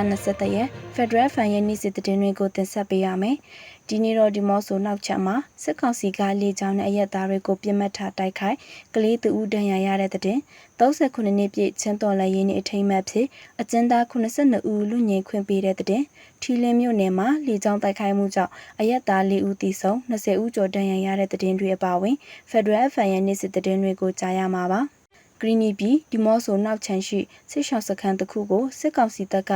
23ရက် Federal Fan ရဲ့နေ့စစ်သတင်းတွေကိုတင်ဆက်ပေးရမယ်။ဒီနေ့တော့ဒီမော့ဆိုနောက်ချက်မှာစစ်ကောင်စီကလေကြောင်းနဲ့အရက်သားတွေကိုပြစ်မှတ်ထားတိုက်ခိုက်ကလေးတူဦးဒဏ်ရာရတဲ့တဲ့39နှစ်ပြည့်ချင်းတော်လည်းရင်းနေအထိမ်းအမှတ်ဖြစ်အကျဉ်းသား82ဦးလူငင်ခွင့်ပေးတဲ့တဲ့ထီလင်းမြို့နယ်မှာလေကြောင်းတိုက်ခိုက်မှုကြောင့်အရက်သား4ဦးသေဆုံး20ဦးကျော်ဒဏ်ရာရတဲ့တဲ့တွေအပါအဝင် Federal Fan ရဲ့နေ့စစ်သတင်းတွေကိုကြားရမှာပါ။ ဂရီနီပြည်ဒီမော့ဆိုနောက်ချန်ရှိစစ်ရှောင်းစခန်းတစ်ခုကိုစစ်ကောင်စီတပ်က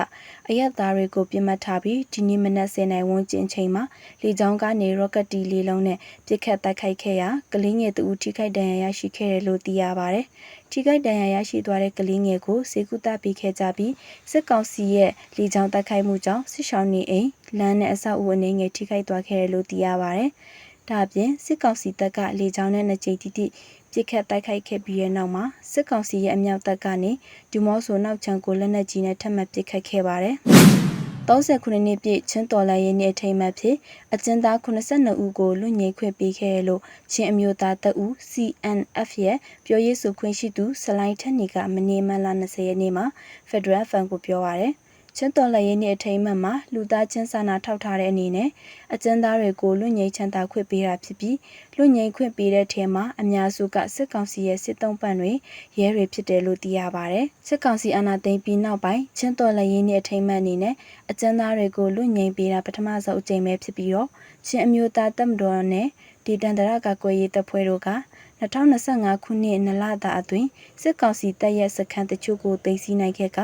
အရက်သားတွေကိုပြစ်မှတ်ထားပြီးဒီနေ့မနက်10:00နာရီဝန်းကျင်ချိန်မှာလေကြောင်းကနေရော့ကတ်တီလေးလုံးနဲ့ပစ်ခတ်တိုက်ခိုက်ခဲ့ရာကလေးငယ်တဦးထိခိုက်ဒဏ်ရာရရှိခဲ့တယ်လို့သိရပါတယ်။ထိခိုက်ဒဏ်ရာရရှိသွားတဲ့ကလေးငယ်ကိုစေကူတာပေးခဲ့ကြပြီးစစ်ကောင်စီရဲ့လေကြောင်းတိုက်ခိုက်မှုကြောင့်စစ်ရှောင်းနေအိမ်လမ်းနဲ့အဆောက်အဦအနေငယ်ထိခိုက်သွားခဲ့တယ်လို့သိရပါတယ်။ဒါအပြင်စစ်ကောင်စီတပ်ကလေကြောင်းနဲ့နှစ်ကြိမ်တိတိ ပြစ်ခတ်တိုက်ခိုက်ခဲ့ပြီးတဲ့နောက်မှာစစ်ကောင်စီရဲ့အမြောက်တပ်ကနေဒူမော့ဆိုနောက်ချန်ကိုလက်နက်ကြီးနဲ့ထပ်မံပစ်ခတ်ခဲ့ပါတယ်။39နှစ်ပြည့်ချင်းတော်လိုင်းရဲ့နေ့အထိမ်းအမှတ်ဖြစ်အကျဉ်းသား82ဦးကိုလွတ်ငြိမ်းခွင့်ပေးခဲ့တယ်လို့ချင်းအမျိုးသားတပ်ဦး CNF ရဲ့ပြောရေးဆိုခွင့်ရှိသူဆလိုင်းထက်နီကမနေ့မလ20ရက်နေ့မှာ Federal Fund ကိုပြောပါရယ် ချင်းတော်လည်းရဲ့နေ့အထိမ်းအမှတ်မှာလူသားချင်းစာနာထောက်ထားတဲ့အနေနဲ့အကျဉ်းသားတွေကိုလွတ်ငြိမ်းချမ်းသာခွင့်ပေးတာဖြစ်ပြီးလွတ်ငြိမ်းခွင့်ပေးတဲ့ထဲမှာအများစုကစစ်ကောင်စီရဲ့စစ်တုံးပန့်တွေရဲတွေဖြစ်တယ်လို့သိရပါတယ်။စစ်ကောင်စီအာဏာသိမ်းပြီးနောက်ပိုင်းချင်းတော်လည်းရဲ့နေ့အထိမ်းအမှတ်အနေနဲ့အကျဉ်းသားတွေကိုလွတ်ငြိမ်းပေးတာပထမဆုံးအကြိမ်ပဲဖြစ်ပြီးတော့ချင်းအမျိုးသားတပ်မတော်နဲ့ဒီတန်တရကကွယ်ရေးတပ်ဖွဲ့တို့က 2025ခုနှစ်နလတာအတွင်းစစ်ကောင်စီတပ်ရဲ့စခန်းတချို့ကိုသိမ်းဆည်းနိုင်ခဲ့က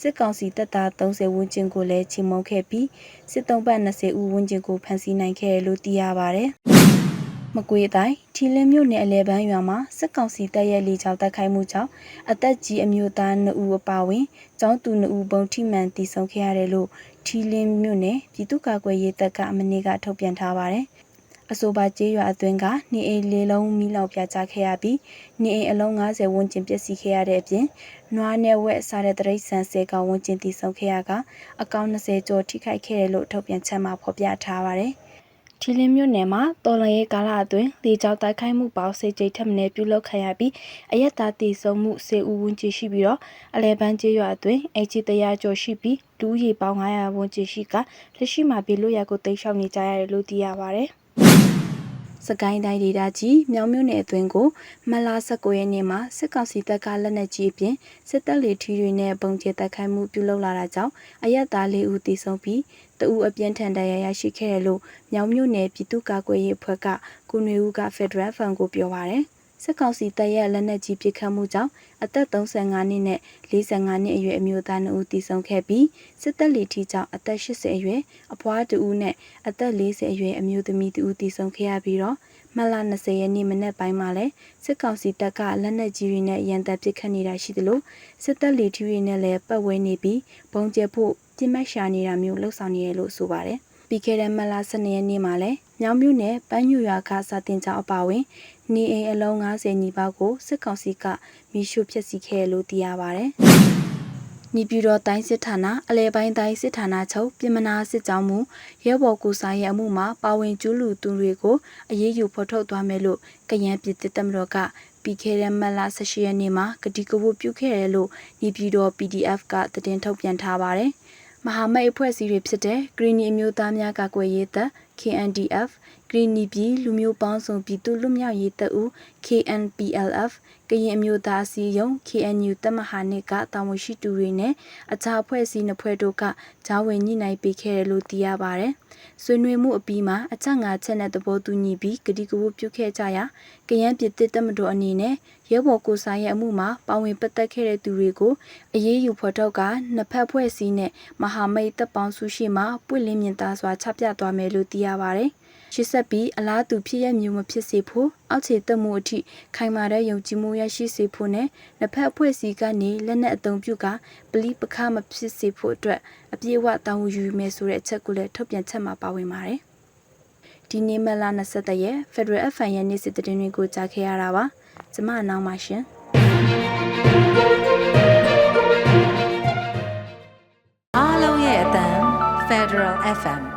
စစ်ကောင်စီတပ်သား30ဝန်းကျင်ကိုလည်းချေမှုန်းခဲ့ပြီးစစ်တုံးပတ်20ဦးဝန်းကျင်ကိုဖမ်းဆီးနိုင်ခဲ့လို့သိရပါတယ်။မကွေးတိုင်းထီလင်းမြို့နယ်အလဲပန်းရွာမှာစစ်ကောင်စီတပ်ရဲ့လေကြောင်းတိုက်ခိုက်မှုကြောင့်အသက်ကြီးအမျိုးသား2ဦးအပါအဝင်ကျောင်းသူ2ဦးပုံထိမှန်တည်ဆုံခဲ့ရတယ်လို့ထီလင်းမြို့နယ်ပြည်သူ့ကာကွယ်ရေးတပ်ကအမနေ့ကထုတ်ပြန်ထားပါတယ်။ အဆိုပါကျေးရွာအတွင်းကနေအိမ်လေးလုံးမိလောက်ပြကြခဲ့ရပြီးနေအိမ်အလုံး90ဝန်းကျင်ပျက်စီးခဲ့ရတဲ့အပြင်နွားနဲ့ဝက်စားတဲ့တရိတ်ဆန်ဆဲကောင်ဝန်းကျင်တည်ဆုံခဲ့ရကအကောင့်20ကျော်ထိခိုက်ခဲ့တယ်လို့ထုတ်ပြန်ချက်မှာဖော်ပြထားပါတယ်။ထီလင်းမြို့နယ်မှာတော်လရဲ့ကာလအတွင်းလေကြောင်းတိုက်ခိုက်မှုပေါင်းစေကြိတ်ထပ်မံပြုလုပ်ခံရပြီးအရက်သားတည်ဆုံမှုစေဦးဝန်းကျင်ရှိပြီးတော့အလဲပန်းကျေးရွာအတွင်းအချီတရာကျော်ရှိပြီးလူရေပေါင်း900ဝန်းကျင်ရှိကလက်ရှိမှာပြည်လို့ရကိုတိတ်ရှောက်နေကြရတယ်လို့သိရပါတယ်။ စကိုင်းတိုင်းဒေသကြီးမြောင်မြို့နယ်အတွင်းကိုမလာ19ရက်နေ့မှာစစ်ကောင်စီတပ်ကလက်နက်ကြီးအပြင်စစ်တပ်လေထီတွေနဲ့ပုံကျဲတိုက်ခိုက်မှုပြုလုပ်လာတာကြောင့်အရက်သား၄ဦးသေဆုံးပြီးတဦးအပြင်းထန်ဒဏ်ရာရရှိခဲ့တယ်လို့မြောင်မြို့နယ်ပြည်သူ့ကာကွယ်ရေးအဖွဲ့ကကုနွေဦးက Federal Fund ကိုပြောပါရယ် စစ်ကောင်စီတပ်ရဲ့လက်နက်ကြီးပစ်ခတ်မှုကြောင့်အသက်35နှစ်နဲ့45နှစ်အရွယ်အမျိုးသား2ဦးသေဆုံးခဲ့ပြီးစစ်တပ်လီထီကြောင့်အသက်80အရွယ်အဖွား2ဦးနဲ့အသက်40အရွယ်အမျိုးသမီး2ဦးသေဆုံးခဲ့ရပြီးတော့မလ20ရက်နေ့မနက်ပိုင်းမှာလည်းစစ်ကောင်စီတပ်ကလက်နက်ကြီးတွေနဲ့ရန်တပ်ပစ်ခတ်နေတာရှိသလိုစစ်တပ်လီထီတွေနဲ့လည်းပတ်ဝဲနေပြီးဘုံကျဲဖို့ပြစ်မှတ်ရှာနေတာမျိုးလှုပ်ဆောင်နေရလို့ဆိုပါတယ် ပြီးခဲ့တဲ့မလ12ရက်နေ့မှာလည်းမြောင်မြို့နယ်ပန်းညူရွာကစာတင်ကျောင်းအပါဝင်နေအိမ်အလုံး90ညီပေါကိုစစ်ကောင်စီကမိရှုဖျက်ဆီးခဲ့လို့သိရပါဗျ။ညီပြတော်တိုင်းစစ်ဌာနအလဲပိုင်းတိုင်းစစ်ဌာနချုပ်ပြင်မနာစစ်ကြောင်းမူရဲဘော်ကူဆိုင်ရဲ့အမှုမှာပါဝင်ကျူးလူသူတွေကိုအရေးယူဖော်ထုတ်သွားမယ်လို့ကရန်ပြည်တပ်မတော်ကပြီးခဲ့တဲ့မတ်လ18ရက်နေ့မှာကတိကဝတ်ပြုခဲ့တယ်လို့ညီပြတော် PDF ကသတင်းထုတ်ပြန်ထားပါတယ်။ မဟာမိတ်အဖွဲ့အစည်းတွေဖြစ်တဲ့ Green အမျိုးသားများကာကွယ်ရေးတပ် KNDF Green ပြည်လူမျိုးပေါင်းစုံပြည်သူ့လူမျိုးရေးတပ်ဦး KNPLF ကရင်အမျိုးသားအစည်းအရုံး KNU တပ်မဟာနှစ်ကတာဝန်ရှိသူတွေနဲ့အခြားအဖွဲ့အစည်းနှစ်ဖွဲ့တို့ကဂျာဝင်ညှိနှိုင်းပေးခဲ့တယ်လို့သိရပါဗျ။ဆွေးနွေးမှုအပြီးမှာအချက်၅ချက်နဲ့သဘောတူညီပြီးကတိကဝတ်ပြုခဲ့ကြရာကရန်ပြည်တစ်တပ်မတော်အနေနဲ့ရဲဘော်ကိုဆိုင်ရဲ့အမှုမှာပါဝင်ပတ်သက်ခဲ့တဲ့သူတွေကိုအရေးယူဖော်ထုတ်ကနှစ်ဖက်ဖွဲ့စည်းနဲ့မဟာမိတ်တပ်ပေါင်းစုရှိမှပွင့်လင်းမြင်သာစွာချပြသွားမယ်လို့သိရပါတယ်။ ရှစ်ဆက်ပြီးအလားတူဖြစ်ရမျိုးမဖြစ်စေဖို့အောက်ခြေတက်မှုအထိခိုင်မာတဲ့ယုံကြည်မှုရရှိစေဖို့နဲ့နှစ်ဖက်အဖွဲ့အစည်းကနေလက်နက်အသုံးပြုကပလီပခမဖြစ်စေဖို့အတွက်အပြည့်အဝတာဝန်ယူမယ်ဆိုတဲ့အချက်ကိုလည်းထုတ်ပြန်ချက်မှာပါဝင်ပါတယ်။ဒီနေ့မလ23ရက် Federal FN ရဲ့နေ့စစ်တရင်တွေကိုကြားခဲ့ရတာပါ။ကျမအနောက်ပါရှင်။အားလုံးရဲ့အတန် Federal FM